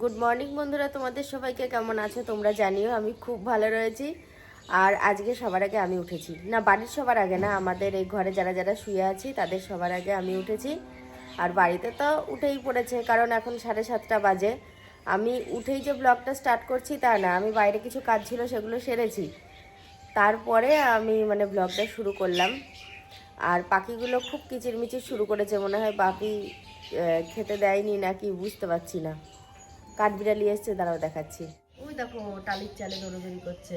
Good morning বন্ধুরা, তোমাদের সবাইকে কেমন আছো? তোমরা জানিও আমি খুব ভালো রয়েছি। আর আজকে সবার আগে আমি উঠেছি। না, বাড়ির সবার আগে না, আমাদের এই ঘরে যারা যারা শুয়ে আছি, তাদের সবার আগে আমি উঠেছি। আর বাড়িতে তো উঠেই পড়েছে, কারণ এখন সাড়ে সাতটা বাজে। আমি উঠেই যে ব্লগটা স্টার্ট করছি তা না, আমি বাইরে কিছু কাজ ছিল সেগুলো সেরেছি। তারপরে আমি মানে ব্লগটা শুরু করলাম। আর পাখিগুলো খুব কিচিরমিচির শুরু করেছে, মনে হয় বাপি খেতে দেয়নি নাকি বুঝতে পারছি না। কাঠবিড়ালি এসছে দাঁড়াও দেখাচ্ছি। ওই দেখো টালির চালে দৌড়দৌড়ি করছে।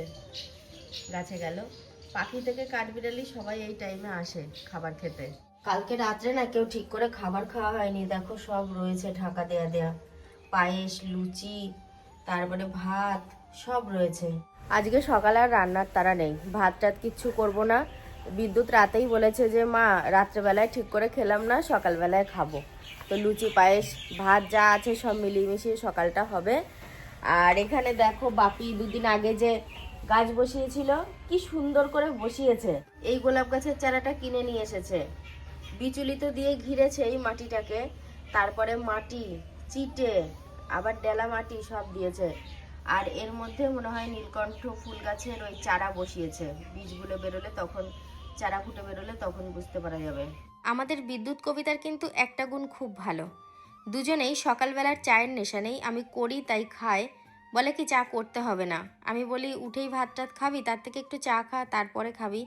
গাছে গেল। পাখি থেকে কাঠবিড়ালি সবাই এই টাইমে আসে খাবার খেতে। কালকে রাত্রে না কেউ ঠিক করে খাবার খাওয়া হয়নি দেখো সব রয়েছে ঢাকা দেয়া দেয়া। পায়েস লুচি তারপরে ভাত সব রয়েছে। আজকে সকালে আর রান্নার তারা নেই। ভাত টাত কিচ্ছু করব না। বিদ্যুৎ রাতেই বলেছে যে, মা, রাত্রেবেলায় ঠিক করে খেলাম না, সকালবেলায় খাব। তো লুচি, পায়েস, ভাত যা আছে সব মিলিয়ে মিশিয়ে সকালটা হবে। আর এখানে দেখো, বাপি দুদিন আগে যে গাছ বসিয়েছিল, কি সুন্দর করে বসিয়েছে। এই গোলাপ গাছের চারাটা কিনে নিয়ে এসেছে। বিচুলিত দিয়ে ঘিরেছে এই মাটিটাকে। তারপরে মাটি, চিটে, আবার ডেলা মাটি সব দিয়েছে। আর এর মধ্যে মনে হয় নীলকণ্ঠ ফুল গাছের ওই চারা বসিয়েছে। বীজগুলো বেরোলে তখন চারা ফুটে বেরোলে তখন বুঝতে পারা যাবে। আমাদের বিদ্যুৎ কবিতার কিন্তু একটা গুণ খুব ভালো। দুজনেই সকালবেলার চায়ের নেশা নেই, আমি করি তাই খাই, বলে কি চা করতে হবে না? আমি বলি, উঠেই ভাত টাত খাবি, তার থেকে একটু চা খা, তারপরে খাবি।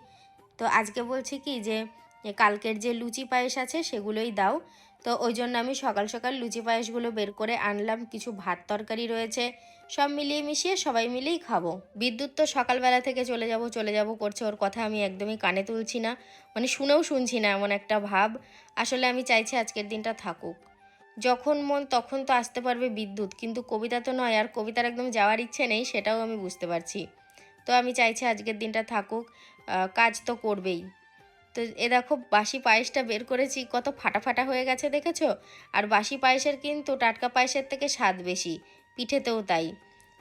তো আজকে বলছি কি যে এ কালকের যে লুচি পায়েস আছে সেগুলোই দাও। তো ওই জন্য আমি সকাল সকাল লুচি পায়েসগুলো বের করে আনলাম। কিছু ভাত তরকারি রয়েছে, সব মিলিয়ে মিশিয়ে সবাই মিলেই খাব। বিদ্যুৎ তো সকালবেলা থেকে চলে যাব চলে যাব করছে, ওর কথা আমি একদমই কানে তুলছি না। মানে শুনেও শুনছি না এমন একটা ভাব। আসলে আমি চাইছি আজকের দিনটা থাকুক। যখন মন তখন তো আসতে পারবে বিদ্যুৎ, কিন্তু কবিতা তো নয়, আর কবিতার একদম যাওয়ার ইচ্ছে নেই সেটাও আমি বুঝতে পারছি। তো আমি চাইছি আজকের দিনটা থাকুক। কাজ তো করবেই। তো এ দেখো বাসি পায়েসটা বের করেছি, কত ফাটা ফাটা হয়ে গেছে দেখেছ? আর বাসি পায়েসের কিন্তু টাটকা পায়েসের থেকে স্বাদ বেশি, পিঠেতেও তাই।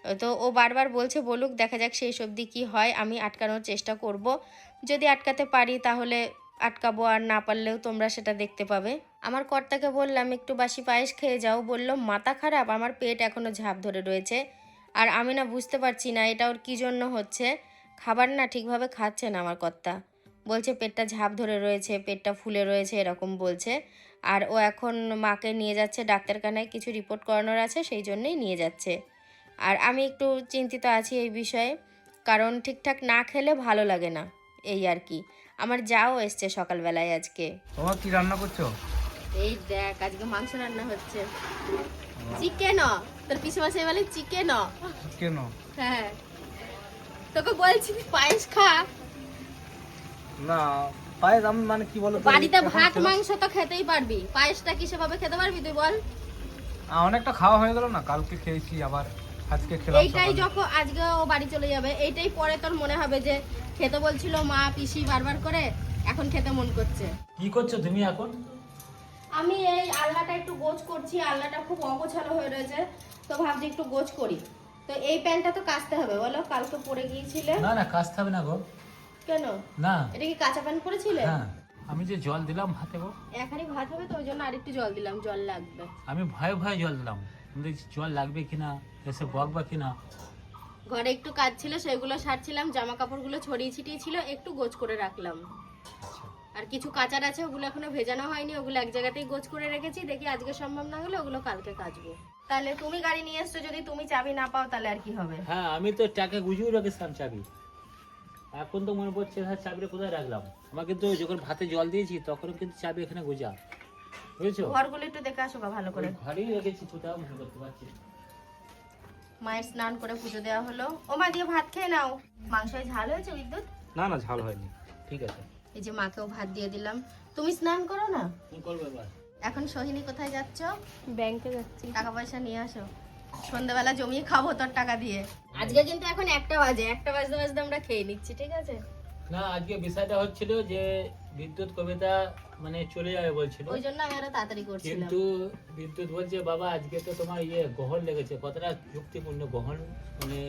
তো ও বারবার বলছে, বলুক, দেখা যাক সেই সবজি কী হয়, আমি আটকানোর চেষ্টা করব। যদি আটকাতে পারি তাহলে আটকাবো, আর না পারলেও তোমরা সেটা দেখতে পাবে। আমার কর্তাকে বললাম, একটু বাসি পায়েস খেয়ে যাও। বলল, মাথা খারাপ, আমার পেট এখনও ঝাঁপ ধরে রয়েছে। আর আমি না বুঝতে পারছি না, এটা ওর কী জন্য হচ্ছে? খাবার না ঠিকভাবে খাচ্ছে না আমার কর্তা। বলছে পেটটা ঝাঁপ ধরে রয়েছে পেটটা ফুলে রয়েছে এরকম বলছে। আর ও এখন মাকে নিয়ে যাচ্ছে ডাক্তারখানায় কিছু রিপোর্ট করানোর আছে সেই জন্যই নিয়ে যাচ্ছে। আর আমি একটু চিন্তিত আছি এই বিষয়ে কারণ ঠিকঠাক না খেলে ভালো লাগে না এই আর কি। আমার যাও এসছে সকালবেলায় আজকে। তোমার কি রান্না করছ? এই দেখ আজকে মাংস রান্না হচ্ছে। চিকেন তোর পিসে মাসে বলে চিকেন কেন হ্যাঁ। তোকে বলছি পায়েস খা। না পায়েস আমি মানে কি বলো তো, বাড়িতে ভাত মাংস তো খেতেই পারবি। পায়েসটা কি সেভাবে খেতে পারবি তুই বল? অনেকটা খাওয়া হয়ে গেল না কালকে খেয়েছি আবার আজকে খেলাম এইটাই যখন আজকে ও বাড়ি চলে যাবে এইটাই পরে তোর মনে হবে যে খেতে বলছিল মা পিসি বারবার করে এখন খেতে মন করছে। কি করছ তুমি এখন? আমি এই আল্লাটা একটু গোছ করছি আল্লাটা খুব অগোছালো হয়ে রয়েছে তো ভাবছি একটু গোছ করি। তো এই প্যান্টটা তো কাচতে হবে বলো কালকে পরে গিয়েছিলে। না না কাজতে হবে না গো। কেন? না। এটা কি কাঁচা প্যান্ট পরেছিলে হ্যাঁ আমি যে জল দিলাম ভাতে গো। এখানে ভাত হবে তো ওই জন্য আরেকটু জল দিলাম জল লাগবে। আমি ভয়ে ভয়ে জল দিলাম। দেখছি জল লাগবে কিনা এসে বকবা কিনা। ঘরে একটু কাজ ছিল সেগুলো সারছিলাম জামা কাপড়গুলো ছড়িয়ে ছিটিয়ে ছিল একটু গোছ করে রাখলাম। আচ্ছা। আর কিছু কাচার আছে ওগুলো এখনও ভেজানো হয়নি ওগুলো এক জায়গাতেই গোছ করে রেখেছি দেখি আজকে সম্ভব না হলে ওগুলো কালকে কাচবো। তাহলে তুমি গাড়ি নিয়ে এসছো যদি তুমি চাবি না পাও তাহলে আর কি হবে? হ্যাঁ আমি তো টাকা গুজিয়ে রেখেছিলাম চাবি। এখন তো মনে পড়ছে হ্যাঁ চাবিটা কোথায় রাখলাম? আমাকে তো যখন ভাতে জল দিয়েছি তখন কিন্তু চাবি এখানে গুজা। বুঝেছ? ঘরগুলো একটু দেখে আসো ভালো করে। ঘরেই রেখেছি কোথাও মনে করতে পারছি মায়ের স্নান করে পুজো দেওয়া হলো। ও মা দিয়ে ভাত খেয়ে নাও। মাংসয় ঝাল হয়েছে বিদ্যুৎ? না না ঝাল হয়নি। ঠিক আছে। এই যে মাকেও ভাত দিয়ে দিলাম। তুমি স্নান করো না? করব এবার এখন সোহিনী কোথায় যাচ্ছ? ব্যাংকে যাচ্ছি। টাকা পয়সা নিয়ে আসো। সন্ধ্যাবেলা জমিয়ে খাব তোর টাকা দিয়ে। আজকে কিন্তু এখন একটা বাজে একটা বাজতে বাজতে আমরা খেয়ে নিচ্ছি ঠিক আছে? না আজকে বিষয়টা হচ্ছিল যে বিদ্যুৎ কবিতা মানে চলে যাবে বলছিল। ওই জন্য আমি আরও তাড়াতাড়ি করছিলাম। কিন্তু বিদ্যুৎ বলছে বাবা আজকে তো তোমার ইয়ে গ্রহণ লেগেছে কতটা যুক্তিপূর্ণ গ্রহণ মানে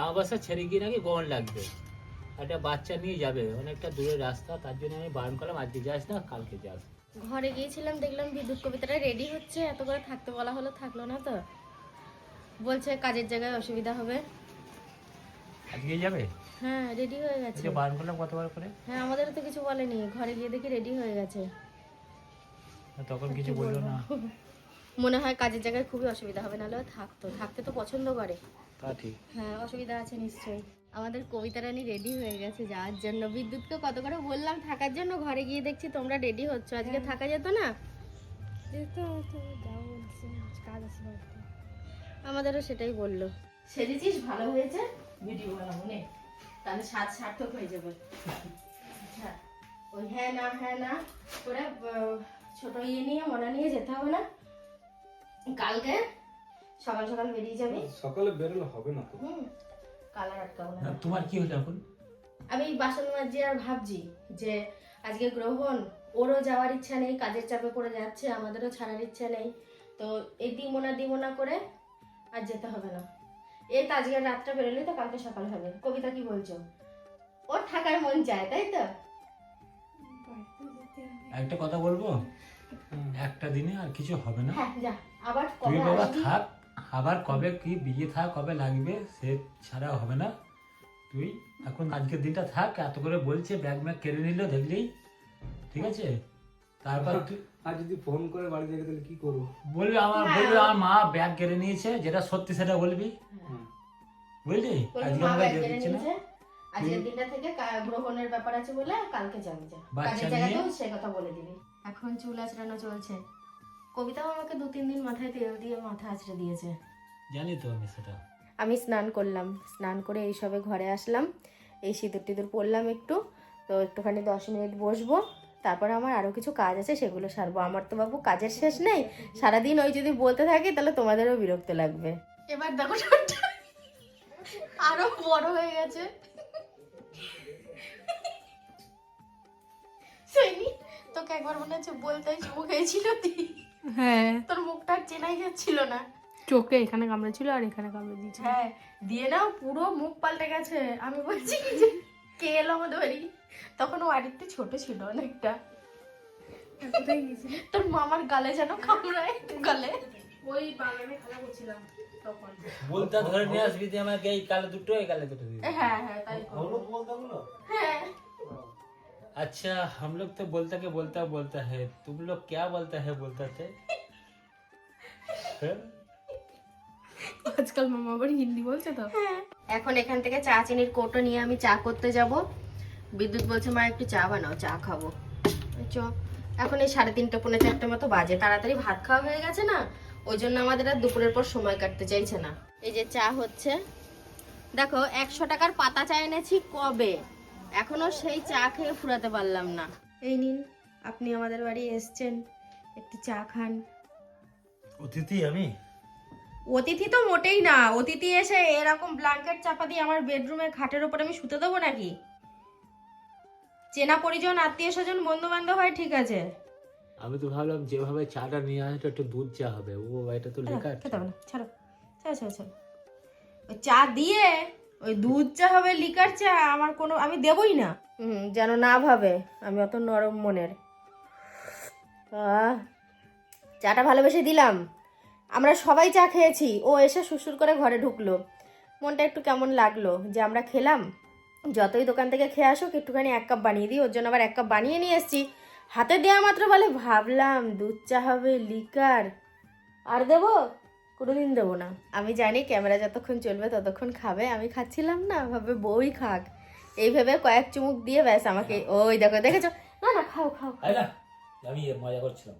আমাবাসা ছেড়ে গিয়ে নাকি গ্রহণ লাগবে। একটা বাচ্চা নিয়ে যাবে অনেকটা দূরের রাস্তা তার জন্য আমি বারণ করলাম আজকে যাস না কালকে যাস। ঘরে গিয়েছিলাম দেখলাম বিদ্যুৎ কবিতাটা রেডি হচ্ছে এত করে থাকতে বলা হলো থাকল না তো। বলছে কাজের জায়গায় অসুবিধা হবে। আজকে যাবে? হ্যাঁ রেডি হয়ে গেছে। বারণ করলাম কতবার করে? হ্যাঁ আমাদের তো কিছু বলেনি। ঘরে গিয়ে দেখি রেডি হয়ে গেছে। তখন কিছু বলল না। মনে হয় কাজের জায়গায় খুবই অসুবিধা হবে নাহলে থাকতো। থাকতে তো পছন্দ করে। তা ঠিক। হ্যাঁ অসুবিধা আছে নিশ্চয়ই। আমাদের কবিতা রানী রেডি হয়ে গেছে যাওয়ার জন্য। বিদ্যুৎকে কত করে বললাম থাকার জন্য ঘরে গিয়ে দেখছি তোমরা রেডি হচ্ছ। আজকে থাকা যেত না? আমাদেরও সেটাই বলল। সেরেছিস ভালো হয়েছে? ভিডিও বানাবো নে। তাহলে স্বাদ সার্থক হয়ে যাবে। আচ্ছা ওই হ্যাঁ না হ্যাঁ না করে ছোট ইয়ে নিয়ে মনে নিয়ে যেতে হবে না? কালকে সকাল সকাল বেরিয়ে যাবি? সকালে বেরোলে হবে না তো। হুম কালার আটকাবো না। তোমার কি হলো এখন? আমি বাসন মাজছি আর ভাবছি যে আজকে গ্রহণ ওরও যাওয়ার ইচ্ছা নেই কাজের চাপে পড়ে যাচ্ছে আমাদেরও ছাড়ার ইচ্ছা নেই। তো এই দিমোনা দিমোনা করে আর যেতে হবে না। এই তো আজকে রাতটা বেরোলেই তো কালকে সকাল হবে। কবিতা কি বলছো? ওর থাকার মন চায় তাই তো? একটা কথা বলব? একটা দিনে আর কিছু হবে না। হ্যাঁ যা। আবার তুই বাবা থাক আবার কবে কি বিয়ে থাক কবে লাগবে সে ছাড়া হবে না। তুই এখন আজকের দিনটা থাক এত করে বলছে ব্যাগ ম্যাগ কেড়ে নিল দেখলি? ঠিক আছে? তারপর আর যদি ফোন করে বাড়ি থেকে তাহলে কি করব? বলবি আমার হ্যাঁ। বলবি আমার মা ব্যাগ কেড়ে নিয়েছে যেটা সত্যি সেটা বলবি। বুঝলি? আজকে আমাকে যেতে দিচ্ছে না আজকের দিনটা থেকে গ্রহণের ব্যাপার আছে বলে কালকে যাবি যা। কাজের জায়গাতেও সে কথা বলে দিবি। এখন চুল আঁচড়ানো চলছে। কবিতাও আমাকে দু তিন দিন মাথায় তেল দিয়ে মাথা আঁচড়ে দিয়েছে। জানি তো আমি সেটা। আমি স্নান করলাম। স্নান করে এইসবে ঘরে আসলাম। এই সিঁদুর টিঁদুর পরলাম একটু। তো একটুখানি দশ মিনিট বসবো। তারপরে আমার আরও কিছু কাজ আছে সেগুলো সারবো। আমার তো বাবু কাজের শেষ নেই। সারাদিন ওই যদি বলতে থাকি তাহলে তোমাদেরও বিরক্ত লাগবে। এবার দেখো আরও বড় হয়ে গেছে। তোকে একবার মনে হচ্ছে বলতে চুমু খেয়েছিল তুই হ্যাঁ। তোর মুখটা আর চেনাই যাচ্ছিল না। চোখে এখানে কামড়ে ছিল আর এখানে কামড়ে দিয়েছিল। হ্যাঁ দিয়ে না পুরো মুখ পাল্টে গেছে। আমি বলছি কি যে কে এলো আমাদের বাড়ি তখন ও আরেকটু ছোট ছিল অনেকটা কোথায় গেছিলি তোর মামার গালে যেন কামড়ায় গালে ওই বাগানে খেলা করছিলাম তখন বলতে ধরে নিয়ে আসবি তুই আমাকে এই কালে দুটো এই কালে দুটো দিবি হ্যাঁ হ্যাঁ তাই করবো। হ্যাঁ अच्छा हम लोग तो बोलता के बोलता बोलता है तुम लोग क्या बोलता है बोलता थे हैं? আজকাল মামা আবার হিন্দি বলছে তো। এখন এখান থেকে চা চিনির কোটো নিয়ে আমি চা করতে যাব। বিদ্যুৎ বলছে মা একটু চা বানাও চা খাব। চ। এখন এই সাড়ে তিনটে পৌনে চারটে মতো বাজে। তাড়াতাড়ি ভাত খাওয়া হয়ে গেছে না? ওই জন্য আমাদের আর দুপুরের পর সময় কাটতে চাইছে না। এই যে চা হচ্ছে। দেখো একশো টাকার পাতা চা এনেছি কবে? এখনও সেই চা খেয়ে ফুরাতে পারলাম না। এই নিন আপনি আমাদের বাড়ি এসছেন। একটু চা খান। অতিথি আমি? অতিথি তো মোটেই না। অতিথি এসে এরকম ব্ল্যাঙ্কেট চাপা দিয়ে আমার বেডরুমের খাটের উপর আমি শুতে দেবো নাকি? চেনা পরিজন আত্মীয় স্বজন বন্ধু বান্ধব হয় ঠিক আছে। আমি তো ভাবলাম যেভাবে চাটা নিয়ে আসে একটু দুধ চা হবে। ও এটা তো লেখা আছে। খেতে হবে না ছাড়ো। ছাড়ো ছাড়ো ছাড়ো। ওই চা দিয়ে ওই দুধ চা হবে লিকার চা আমার কোনো আমি দেবই না। হুম যেন না ভাবে আমি অত নরম মনের। চাটা ভালোবেসে দিলাম। আমরা সবাই চা খেয়েছি। ও এসে সুসুর করে ঘরে ঢুকলো। মনটা একটু কেমন লাগল যে আমরা খেলাম। যতই দোকান থেকে খেয়ে আসুক একটুখানি এক কাপ বানিয়ে দিই। ওর জন্য আবার এক কাপ বানিয়ে নিয়ে এসেছি। হাতে দেওয়া মাত্র বলে ভাবলাম দুধ চা হবে লিকার। আর দেবো? কোনোদিন দেবো না। আমি জানি ক্যামেরা যতক্ষণ চলবে ততক্ষণ খাবে। আমি খাচ্ছিলাম না ভাবে বই খাক। এই ভেবে কয়েক চুমুক দিয়ে ব্যাস আমাকে ওই দেখো দেখেছ? না না খাও খাও। আমি মজা করছিলাম।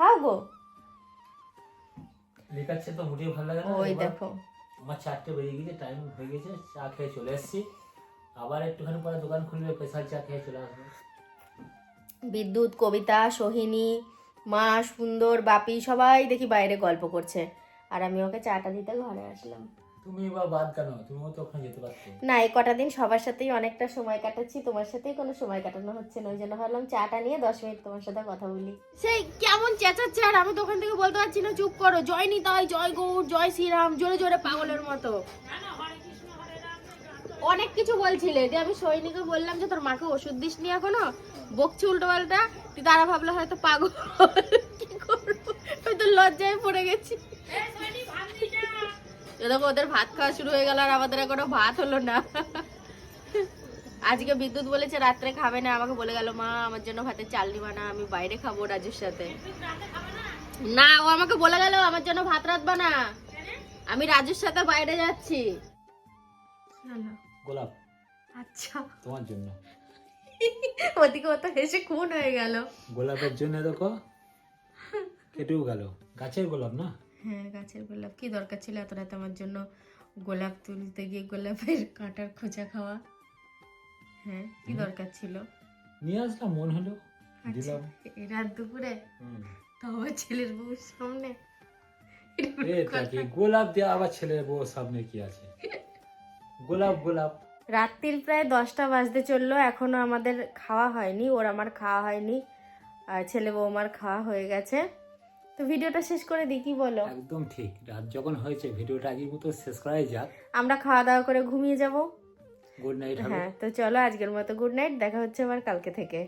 খাও গো। লেখাচ্ছে তো মোটেও ভালো লাগে না ওই দেখো। আমার চারটে বেজে গেছে টাইম হয়ে গেছে চা খেয়ে চলে এসেছি। আবার একটুখানি পরে দোকান খুলবে স্পেশাল চা খেয়ে চলে আসব। বিদ্যুৎ কবিতা সোহিনী মা সুন্দর বাপি সবাই দেখি বাইরে গল্প করছে। আর আমি ওকে চাটা দিতে ঘরে আসলাম। তুমি বা বাদ কেন? তুমিও তো ওখানে যেতে পারতো। না এই কটা দিন সবার সাথেই অনেকটা সময় কাটাচ্ছি তোমার সাথেই কোনো সময় কাটানো হচ্ছে না ওই জন্য ভাবলাম চাটা নিয়ে দশ মিনিট তোমার সাথে কথা বলি। সেই কেমন চেঁচাচ্ছে আর আমি তো ওখান থেকে বলতে পারছি না চুপ করো জয় নিতাই জয় গৌর জয় শ্রীরাম জোরে জোরে পাগলের মতো। অনেক কিছু বলছিলে যে আমি সৈনিকে বললাম যে তোর মাকে ওষুধ দিসনি এখনও? বকছি উল্টো পাল্টা তুই তারা ভাবলো হয়তো পাগল কি করব? হয়তো লজ্জায় পড়ে গেছি। দেখো ওদের ভাত খাওয়া শুরু হয়ে গেল আর আমাদের এখনও ভাত হলো না। আজকে বিদ্যুৎ বলেছে রাত্রে খাবে না। আমাকে বলে গেল মা আমার জন্য ভাতের চাল দিবা না আমি বাইরে খাব রাজুর সাথে। না ও আমাকে বলে গেল আমার জন্য ভাত রাঁধবা না। আমি রাজুর সাথে বাইরে যাচ্ছি। গোলাপ আচ্ছা। তোমার জন্য। ওদিকে ও তো হেসে খুন হয়ে গেল। গোলাপের জন্য দেখো কেটেও গেল। গাছের গোলাপ না? হ্যাঁ গাছের গোলাপ। কি দরকার ছিল এত রাতে আমার জন্য? গোলাপ তুলতে গিয়ে গোলাপের কাঁটার খোঁচা খাওয়া। হ্যাঁ কি দরকার ছিল? নিয়ে আসলাম মন হলো। আচ্ছা দিলাম। রাত দুপুরে? হুম। তো আমার ছেলের বউর সামনে। গোলাপ দেওয়া আবার ছেলের বউ সামনে কি আছে? গোলাপ গোলাপ। রাত্রির প্রায় দশটা বাজতে চলল এখনও আমাদের খাওয়া হয়নি ওর আমার খাওয়া হয়নি আর ছেলে বৌমার খাওয়া হয়ে গেছে। তো ভিডিওটা শেষ করে দিই কি বলো? একদম ঠিক। রাত যখন হয়েছে ভিডিওটা আগের মতো শেষ করাই যাক। আমরা খাওয়া দাওয়া করে ঘুমিয়ে যাব। গুড নাইট হ্যাঁ তো চলো আজকের মতো গুড নাইট দেখা হচ্ছে আবার কালকে থেকে।